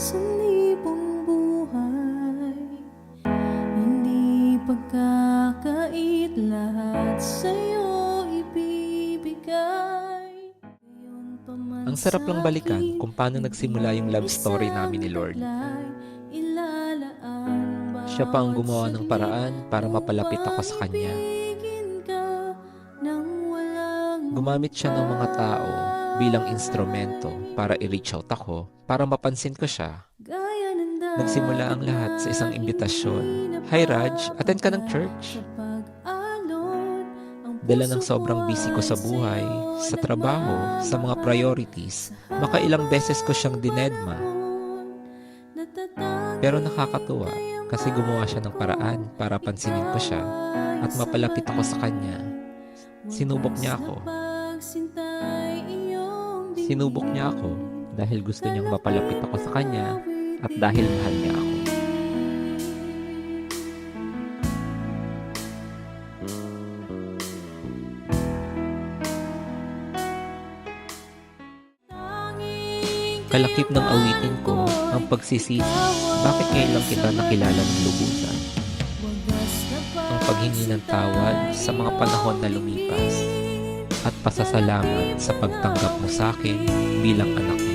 sa libong buhay Hindi pagkakait lahat sa'yo ibibigay Ang sarap lang balikan kung paano nagsimula yung love story namin ni Lord. Siya pa ang gumawa ng paraan para mapalapit ako sa Kanya. Gumamit siya ng mga tao bilang instrumento para i-reach out ako, para mapansin ko siya. Nagsimula ang lahat sa isang imbitasyon. Hi Raj, attend ka ng church. Dala ng sobrang busy ko sa buhay, sa trabaho, sa mga priorities, makailang beses ko siyang dinedma. Pero nakakatuwa kasi gumawa siya ng paraan para pansinin ko siya at mapalapit ako sa kanya. Sinubok niya ako. Sinubok niya ako dahil gusto niyang mapalapit ako sa kanya at dahil mahal niya ako. Kalakip ng awitin ko ang pagsisisi. Bakit ngayon lang kita nakilala ng lubusan? Ang paghingi ng tawad sa mga panahon na lumipas at pasasalamat sa pagtanggap mo sa akin bilang anak mo.